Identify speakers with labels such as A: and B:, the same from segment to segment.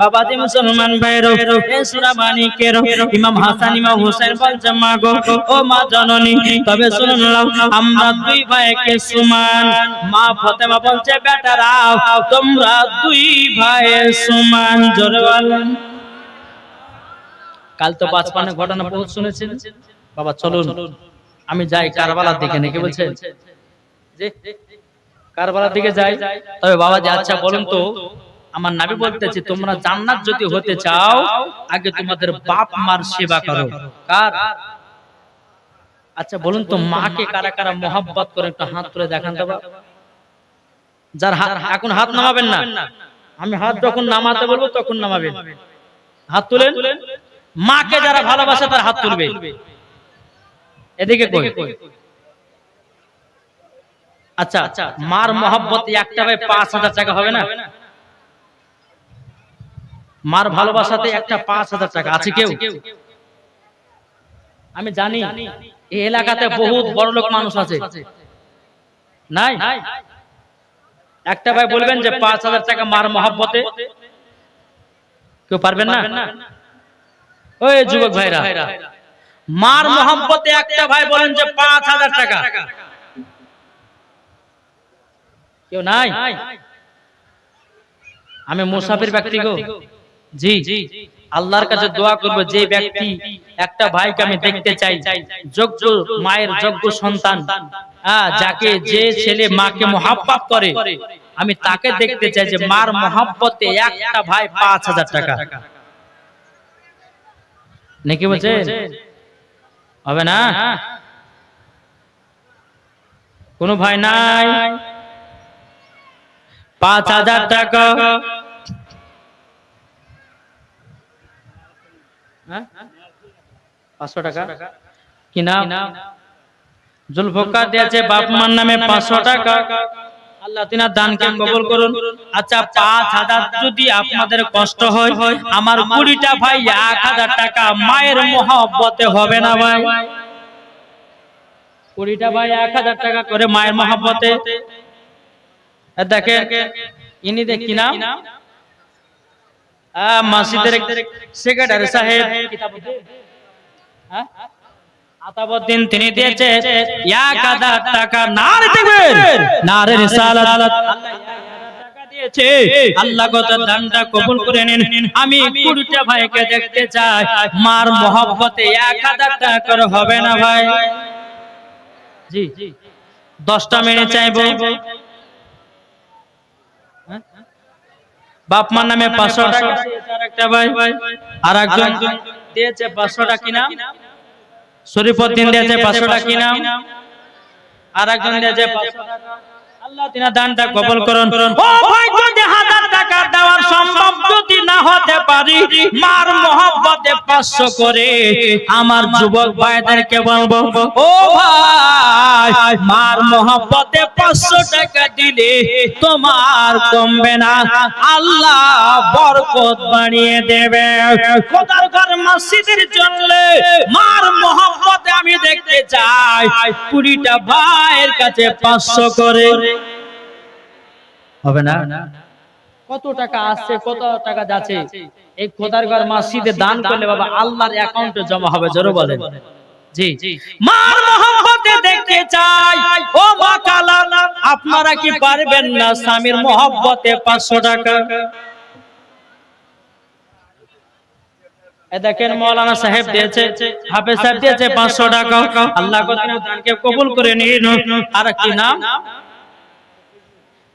A: বাবাজি মুসলমান ভাইরো, এ সূরা মানিকের ইমাম হাসান, ইমাম হোসেন বলছে মা গো, ও মা জননী, তবে শুনুন আমরা দুই ভাইকে সমান। মা ফাতেমা বলছে বেটারাও তোমরা দুই ভাই সমান। জোরে বলেন কাল তো বাঁচপানের ঘটনা বহুত শুনেছেন। বাবা, চলুন, আমি যাই কারবালার দিকে নাকি বলছেন কারবালার দিকে যাই। তবে বাবা যে আচ্ছা বলুন তো আমার নাবি বলতেছে তোমরা জান্নাত যদি হতে চাও আগে তোমাদের বাপ মার সেবা করো। কার। আচ্ছা বলুন তো মাকে কারা কারা মোহাব্বত করে একটু হাত তুলে দেখান বাবা। যার এখন হাত নামাবেন না। আমি হাত যখন নামাতে বলব তখন নামাবেন। হাত তুলেন? মাকে যারা ভালোবাসে তার হাত তুলবে। এদিকে কই? আচ্ছা আচ্ছা মার মহব্বত একটা ভাই পাঁচ হাজার টাকা হবে না? মার ভালোবাসাতে একটা পাঁচ হাজার টাকা। আছে কেউ? আমি জানি এই এলাকাতে বহুত বড় লোক মানুষ আছে। নাই? একটা ভাই বলবেন যে পাঁচ হাজার টাকা মার মহব্বতে। কেউ পারবেন না? ওই যুবক ভাইরা। মার মহব্বতে একটা ভাই বলেন যে পাঁচ হাজার টাকা। কেউ নাই? আমি মুসাফির ব্যক্তি গো। জি আল্লাহর কাছে দোয়া করব যে ব্যক্তি একটা ভাইকে আমি দেখতে চাই। যোগ্য মায়ের যোগ্য সন্তান। যাকে যে ছেলে মাকে মহাব্বত করে আমি তাকে দেখতে চাই যে মার মহাব্বতে একটা ভাই পাঁচ হাজার টাকা। নাকি বলছে হবে না? কোন ভাই নাই। পাঁচ হাজার টাকা। হ্যাঁ? পাঁচশো টাকা। কি নাম? জুলফকার দিয়েছে বাপ মার নামে পাঁচশো টাকা। আল্লাহ তিনার দানকে কবুল করুন। আচ্ছা পাঁচ হাজার যদি আপনাদের কষ্ট হয় আমার কুড়িটা ভাই এক হাজার টাকা মায়ের মহব্বতে হবে না ভাই। কুড়িটা ভাই এক হাজার টাকা করে মায়ের মহব্বতে। দেখেন ইনি দেখি না মসজিদের সেক্রেটারি সাহেব? তিনি দিয়েছে এক হাজার টাকা নারে দেখবেন নারে রিসালাত আল্লাহ কত দানটা কবুল করে নিন আমি কুড়িটা ভাইকে দেখতে চাই মার মহব্বতে এক হাজার টাকা হবে না ভাই। জি দশটা মেনে চাইব হ্যাঁ? বাপ মার নামে পাঁচশো টাকা একটা ভাই। আর একজন দিয়েছে পাঁচশো টাকা কিনা শরীফুদ্দিন দিয়েছে পাঁচশো টাকা কিনা আর একজন দিয়েছে 500 টাকা। আল্লাহ তিনা দানটা কবল করুন। ও ভাই যদি হাজার টাকা দেওয়ার সম্ভব যদি না হতে পারি মার মহব্বতে পাঁচশো করে আমার যুবক ভাইদেরকে বলব ও ভাই মার মহব্বতে পাঁচশো টাকা দিলে তোমার কমবে না। আল্লাহ বরকত বানিয়ে দেবে। খোদার ঘর মসজিদের জন্য মার মহব্বতে আমি দেখতে চাই। কুড়িটা ভাইয়ের কাছে পাঁচশো করে। হবে না? কত টাকা আসছে কত টাকা যাচ্ছে? এই খোদার ঘর মসজিদে দান করলে বাবা আল্লাহর অ্যাকাউন্টে জমা হবে জোরে বলেন। জি মার মহব্বতে দেখতে চাই। ও মা কালা আপনারা কি পারবেন না স্বামীর মহব্বতে পাঁচশো টাকা? এ দেখেন মৌলানা সাহেব দিয়েছে হাফেজ সাহেব দিয়েছে পাঁচশো টাকা। আল্লাহ কবুল করে নিন। আর কি নাম?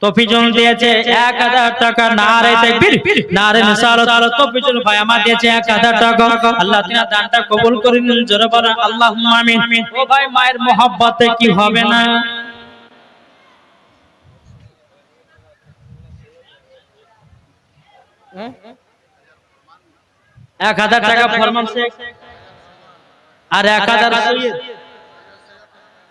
A: তফিজুল দিয়েছে, এক হাজার টাকা নারে তাকবীর নারে নিসারত তফিজুল ভাই আমার দিয়েছে এক হাজার টাকা। আল্লাহ তিনা দানটা কবুল করে নিন, জোরে বলেন আমিন। ও ভাই, মায়ের মহব্বতে কি হবে না? এক হাজার টাকা ফরমান আর এক হাজার সৈয়দ আর টাকা বা নার দেবেন নারেন সালাত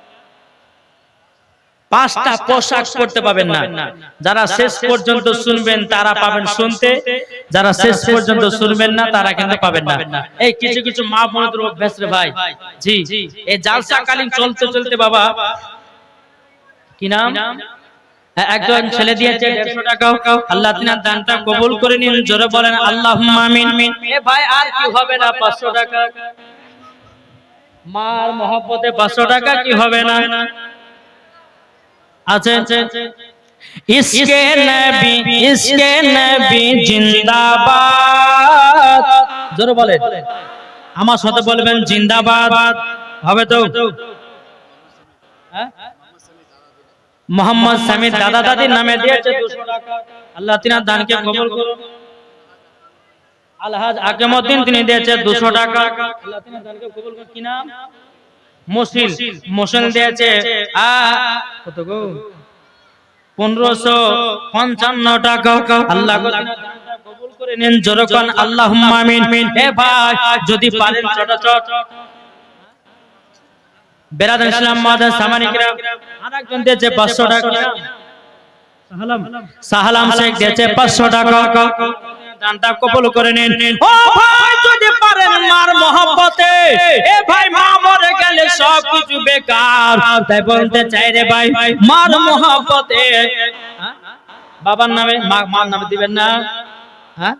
A: পাঁচটা পোশাক পরতে পাবেন না। যারা শেষ পর্যন্ত শুনবেন তারা পাবেন শুনতে। যারা শেষ পর্যন্ত শুনবেন না তারা কিন্তু পাবেন না। এই কিছু কিছু মা বোনদের অভ্যাস রে ভাই। জি এই জালসা কালীন চলতে চলতে বাবা। কি নাম? হ্যাঁ, একজন ছেলে দিয়েছে দেড়শো টাকা আল্লাহ তিনার দানটা কবুল করে নিন জোরে বলেন আল্লাহ আমিন। এ ভাই আর কি হবে না পাঁচশো টাকা? মার মহব্বতে পাঁচশো টাকা কি হবে না। আছে ইসকে নবী ইসকে নবী জিন্দাবাদ। জোরে বলে আমার সাথে বলবেন জিন্দাবাদ। হবে তো? মোহাম্মদ সামিদ দাদা দাদির নামে দিয়েছে দুশো টাকা। আল্লাহ তিনার দানকে কবুল করুন। আলহাজ আকিমউদ্দিন তিনি দিয়েছে দুশো টাকা। আল্লাহ তিনার দানকে কবুল করুন। কি নাম? মুসিল মুসিল দিয়েছে। আ, কত গো? পনেরোশো পঞ্চান্ন টাকা। আল্লাহ কবুল করে নিন, জোরকন। আল্লাহ আমিন। এ ভাই, যদি পারেন ছোট ছোট বেরাদ ইসলাম সামানিকরা আরেকজন দিয়েছে 500 টাকা। শেখ দিয়েছে 500 টাকা। দানটা কবুল করে নিন। ও ভাই মার মহব্বতে এ ভাই মা মরে গেলে সব কিছু বেকার। তাই বলতে চাই রে ভাই মার মহব্বতে? বাবার নামে মা মার নামে দিবেন না। হ্যাঁ?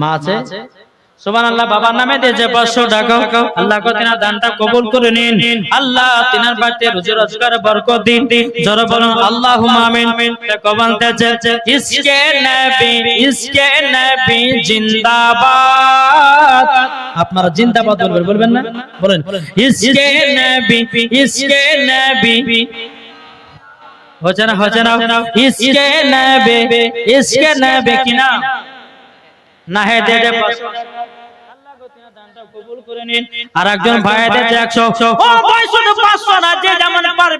A: মা আছে? সুবান আল্লাহ বাবার নামে দিয়েছে পাঁচশো টাকা আল্লাহ তিনার দানটা কবুল করে নিন। আল্লাহ তিনার বাড়িতে রুজি রোজগার বরকত দিন। জোরে বলুন আল্লাহ আমিন। কবান তেছে ইসকে নবী ইসকে নবী জিন্দাবাদ। আপনারা জিন্দাবাদ বলবেন বলবেন না? বলেন ইসকে নবী ইসকে নবী। হচ্ছে না হচ্ছে না। ইসকে নবী ইসকে নবী কি না না হে দে দে পাঁচশো। আর একজন ভাই দিয়েছে একশো পাঁচশো না যে যেমন পারবেন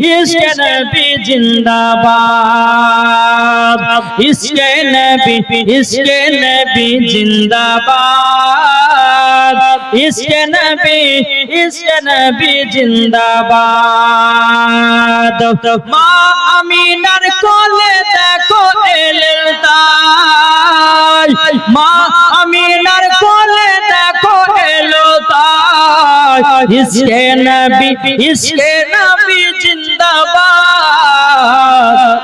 A: ইসকে নবী জিন্দাবাদ ইসকে নবী ইসকে নবী জিন্দাবাদ ইসকে নবী ইসকে নবী জিন্দাবাদ মা আমিনার কোলে দেখো এলেন তাই মা আমিনার কোলে দেখো এলো তাই ইসকে নবী ইসকে নবী জিন্দাবাদ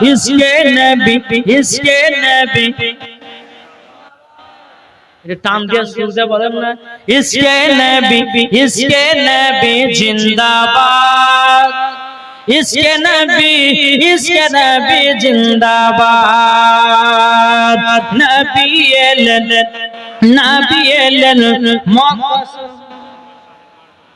A: ইসকে নবী ইসকে নবী এটা টান দিয়ে সুর দিয়ে বলেন না ইসকে নবী ইসকে নবী জিন্দাবাদ ইসকে নবী ইসকে নবী জিন্দাবাদ নবী এলেন নবী এলেন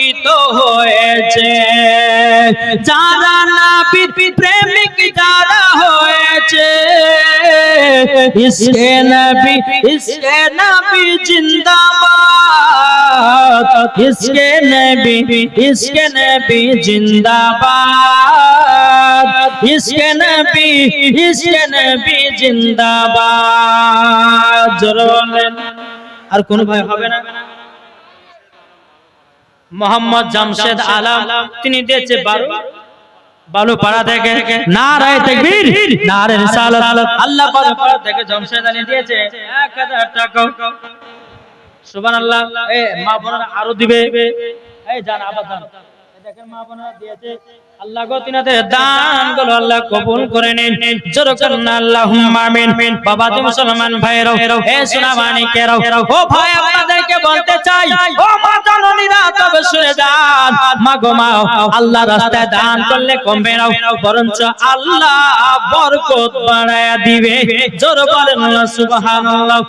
A: আলোকিত হয়েছে। যারা নাবির প্রেমিক, যারা হয়েছে। ইসকে নবী ইসকে নবী জিন্দাবাদ। ইসকে নবী ইসকে নবী জিন্দাবাদ। ইসকে নবী ইসকে নবী জিন্দাবাদ। জোরে আর কোন ভাই হবে না? মোহাম্মদ জামশেদ আলম তিনি দিয়েছে বারো। বালু পাড়া থেকে নারায় তাকবীর নারে রিসালাত আল্লাহ বালুপাড়া থেকে জামশেদ আলী দিয়েছে 1000 টাকা। সুবহানাল্লাহ এ মা বোনেরা আরও দিবে। এই জান আবার জান দেখেন মা বোনেরা দিয়েছে। আল্লাহ গো, তিনাদের রাস্তায় দান করলে কমবে না। বরঞ্চ আল্লাহ বরকত বাড়ায়া দিবে। জোর বলেন সুবহানাল্লাহ।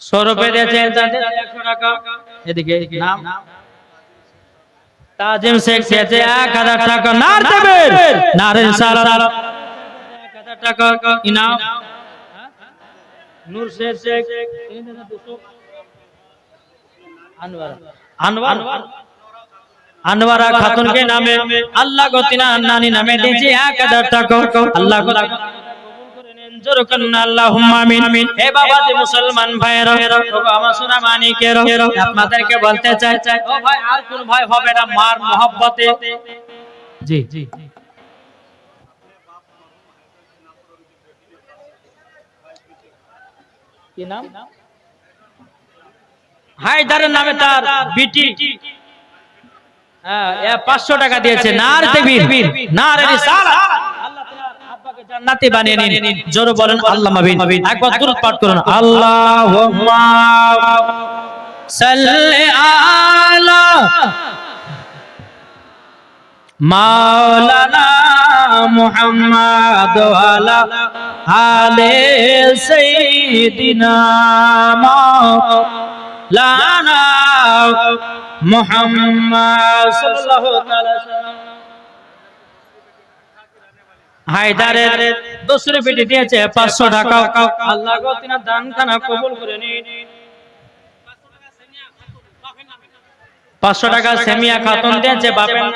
A: সৌরভে দিয়েছে তাদের একশো টাকা এদিকে নাম। তাজিম শেখ দিয়েছে এক হাজার টাকা। নার এক হাজার টাকা। ইনাম নূর শেখ শেখ। তিনি দিয়েছে দুশো। আনোয়ার আনোয়ার আনোয়ারা খাতুনকে নামে। আল্লাহ নানি নামে দিয়েছে এক হাজার টাকা। আল্লাহ গো জোর করুন আল্লাহুম্মা আমিন। হে বাবা যে মুসলমান ভাইরা আমার সোনা মানিকের। আপনাদেরকে বলতে চাই ও ভাই আর কোন ভাই হবে না মার মোহব্বতে। জি জি। কি নাম? হায়দারের নামে তার বিটি। হ্যাঁ 500 টাকা দিয়েছে। নার নার রিসালাত। আব্বাকে জান্নাতি বানিয়ে নিন। জোরে বলেন আল্লাহ মাবিন। একবার দুরূদ পাঠ করুন। আল্লাহুম্মা সাল্লি আলা মাওলানা মুহাম্মদ ওয়ালা আলে সাইয়্যিদিনা মাওলানা মুহাম্মদ সাল্লাল্লাহু তাআলা হায়দারের দোসরে পেটে দিয়েছে পাঁচশো টাকা। আল্লাহ তিনার দান খানা কবুল করে নিন। পাঁচশো টাকা সেমিয়া খাতুন দিয়েছে বাপের।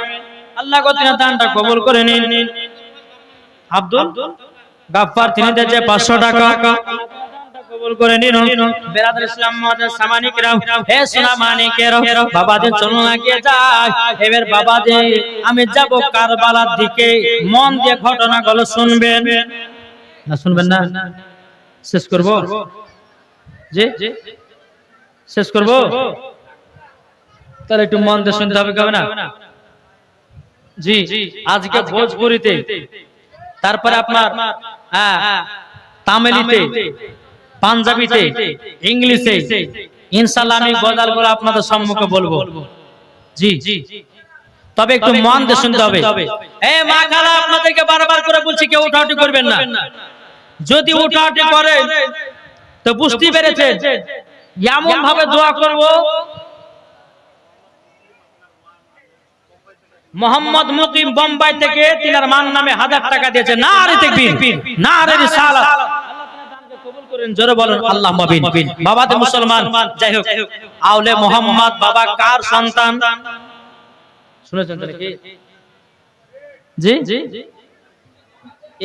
A: আল্লাহ তিনার দানটা কবুল করে নিন। আব্দুল গাফফার, তিনি দিয়েছে পাঁচশো টাকা। কবুল করে নিন। বাবাদে আমি যাব কারবালার দিকে, মন দিয়ে ঘটনাগুলো শুনবেন। না শুনবেন না। শেষ করব? জি? শেষ করব? তাহলে একটু মন দিয়ে শুনতে হবে, কেমন না? জি, আজকে ভোজপুরিতে, তারপরে আপনার হ্যাঁ তামিলিতে পাঞ্জাবিতে ইংলিশে ইনশাল্লাহ আমি গজালগুলো আপনাদের সম্মুখে বলব। জি। জি তবে একটু মন দিয়ে শুনতে হবে। এ মা খালা আপনাদেরকে বারবার করে বলছি কেউ উঠাউটি করবেন না। যদি উঠাউটি করে তো বুঝতে পেরেছে এমন ভাবে দোয়া করব। মোহাম্মদ মুকিম বোম্বাই থেকে তিনার মান নামে হাজার টাকা দিয়েছে। না আরে তাকবীর। না রে রিসালাত কবুল করেন জোরে বলেন আল্লাহ মাবিন। বাবা তো মুসলমান যাই হোক। আউলে মোহাম্মদ বাবা কার সন্তান? শুনেছেন নাকি জি? জি?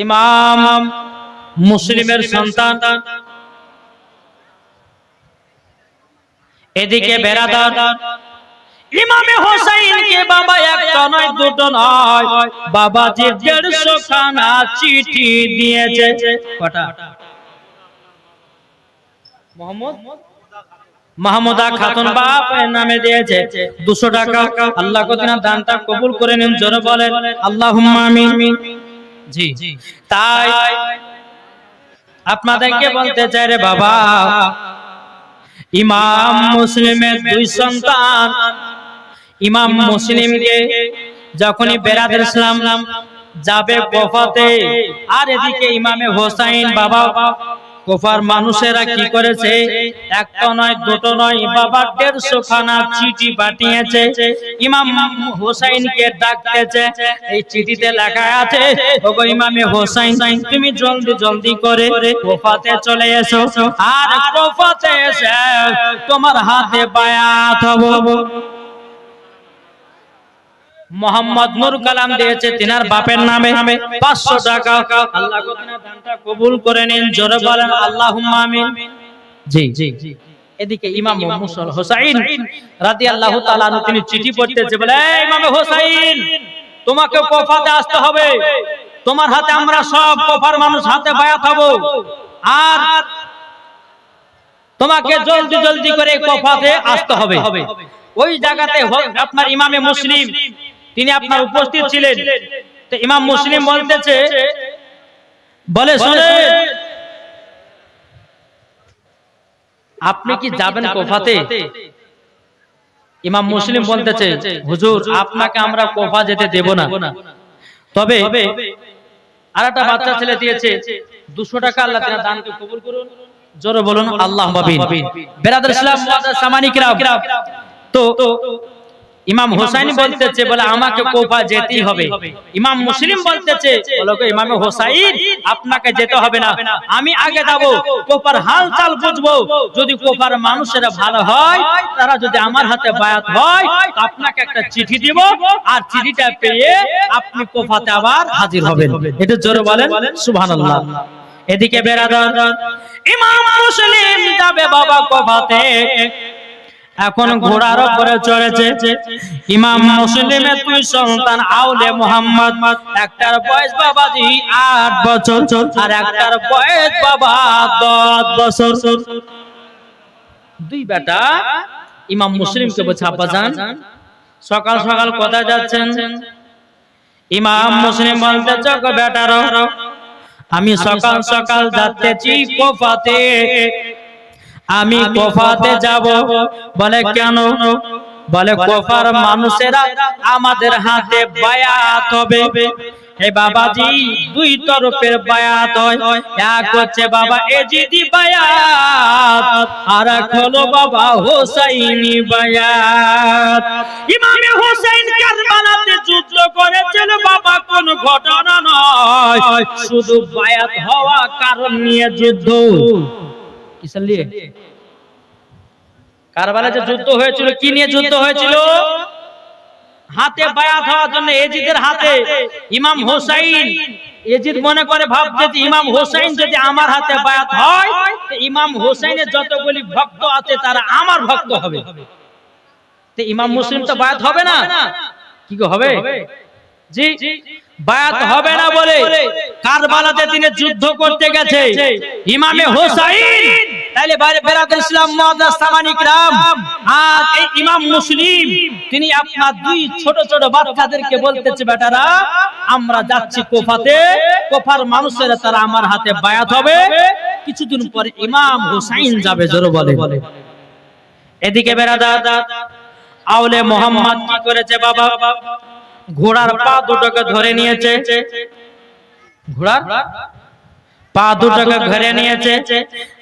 A: ইমাম মুসলিমের সন্তান। এদিকে বেরাদার। ইমামে হোসাইনকে বাবা একটা নয় দুটো নয়। বাবা যে দেড়শো খানা চিঠি দিয়েছে। কটা? মোহাম্মদ? মাহমুদা খাতুন বাপ নামে দিয়েছে। দুশো টাকা। আল্লাহ কতিনা দানটা কবুল করে নিন জোরে বলেন। আল্লাহ আমিন। জি। তাই আপনাদেরকে বলতে চাই রে বাবা ইমাম মুসলিমের দুই সন্তান। ইমাম মুসলিমকে যখনই ইসলাম যাবে গোফাতে আর এদিকে ইমামে হোসাইন বাবা কোফার মানুষেরা কি করেছে? একটা নয় দুটো নয় বাবা দেড়শো খানা চিঠি পাঠিয়েছে। ইমাম হোসাইনকে ডাকতেছে। এই চিঠিতে লেখা আছে ওগো ইমামে হোসাইন তুমি জলদি জলদি করে কোফাতে চলে এসো। আর কোফাতে এসে। তোমার হাতে বায়াত হব। মোহাম্মদ নুর কালাম দিয়েছে, তিনার বাপের নামে। পাঁচশো টাকা। আল্লাহ কবুল করে নিন, জোরে বলেন আল্লাহ আমিন। জি জি এদিকে ইমাম মুসল হোসাইন আনহু, তিনি চিঠি পড়তেছে, বলে ইমামে হোসাইন, তোমাকে কোফাতে আসতে হবে। তোমার হাতে আমরা সব কোফার মানুষ হাতে বায়াত হব। আর তোমাকে জলদি জলদি করে কোফাতে আসতে হবে। ওই জায়গাতে আপনার ইমামে মুসলিম তিনি আপনার উপস্থিত ছিলেন। তো ইমাম মুসলিম বলতেছে বলে শুনে আপনি কি যাবেন কোফাতে? ইমাম মুসলিম বলতেছে হুজুর আপনাকে আমরা কোফা যেতে দেব না। তবে আর একটা বাচ্চা ছেলে দিয়েছে দুশো টাকা আল্লাহ তাআলা দানকে কবুল করুন। জোরে বলুন আল্লাহ বেরাদার ইসলাম মুআজ্জাজ সামানি তো ইমাম হোসাইন বলতেছে বলে আমাকে কোফা যেতেই হবে। ইমাম মুসলিম বলতেছে বলো ইমাম হোসাইন আপনাকে যেতে হবে না। আমি আগে যাব কোফার হালচাল বুঝব। যদি কোফার মানুষেরা ভালো হয় তারা যদি আমার হাতে বায়াত হয় আপনাকে একটা চিঠি দিব আর চিঠিটা পেয়ে আপনি কোফাতে আবার হাজির হবেন। এটা জোরে বলেন? সুবহানাল্লাহ। এদিকে বেরাদার ইমাম মুসলিম যাবে বাবা কোফাতে। এখন ঘোড়ার উপরে চড়েছে ইমাম মুসলিমের দুই সন্তান, আউলে মোহাম্মদ। একটার বয়স বাবাজি আট বছর, আর একটার বয়স বাবা দশ বছর। দুই বেটা ইমাম মুসলিমকে বলছে, আব্বা যান সকাল সকাল কোথায় যাচ্ছেন? ইমাম মুসলিম বলতে চক বেটার আমি সকাল সকাল যাচ্তেছি কোফাতে। আমি কোফাতে যাব। বলে কেন? বলে কোফার মানুষেরা আমাদের হাতে বায়াত হবে। হে বাবাজি দুই তরফের বায়াত হয়। এক হচ্ছে বাবা এজিদি বায়াত আর এক হলো বাবা হোসাইনি বায়াত। ইমামে হোসেন কারবালাতে যুদ্ধ করেছিল। বাবা কোন ঘটনা নয়। শুধু বায়াত হওয়া কারণ নিয়ে যুদ্ধ। কারবালা যে যুদ্ধ হয়েছিল, কি নিয়ে যুদ্ধ হয়েছিল? হাতে বায়াত হওয়ার জন্য এজিদের হাতে ইমাম হোসাইন। এজিদ মনে করে ভাবছে যে ইমাম হোসাইন যদি আমার হাতে বায়াত হয় ইমাম হোসাইনের যতগুলি ভক্ত আছে, তারা আমার ভক্ত হবে। ইমাম মুসলিম তো বায়াত হবে না। কি হবে? জি, বায়াত হবে না বলে কারবালাতে তিনি যুদ্ধ করতে গেছে। ইমামে হোসাইন তাইলে বাইরে বেরাতুল ইসলাম মুআজ্জাজ সামানিক রাম আজ এই ইমাম মুসলিম, তিনি আপনার দুই ছোট ছোট বাচ্চাদেরকে বলতেছে, বেটারা, আমরা যাচ্ছি কোফাতে। কোফার মানুষেরা তারা আমার হাতে বায়াত হবে। কিছুদিন পরে ইমাম হোসাইন যাবে, জোরে বলে। এদিকে বেরাদার আউলে মোহাম্মদ কি করেছে বাবা? ঘোড়ার পা দুটোকে ধরে নিয়েছে। ঘোড়ার? পা দুটোকে ঘরে নিয়েছে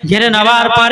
A: ঘেরে নেওয়ার পরে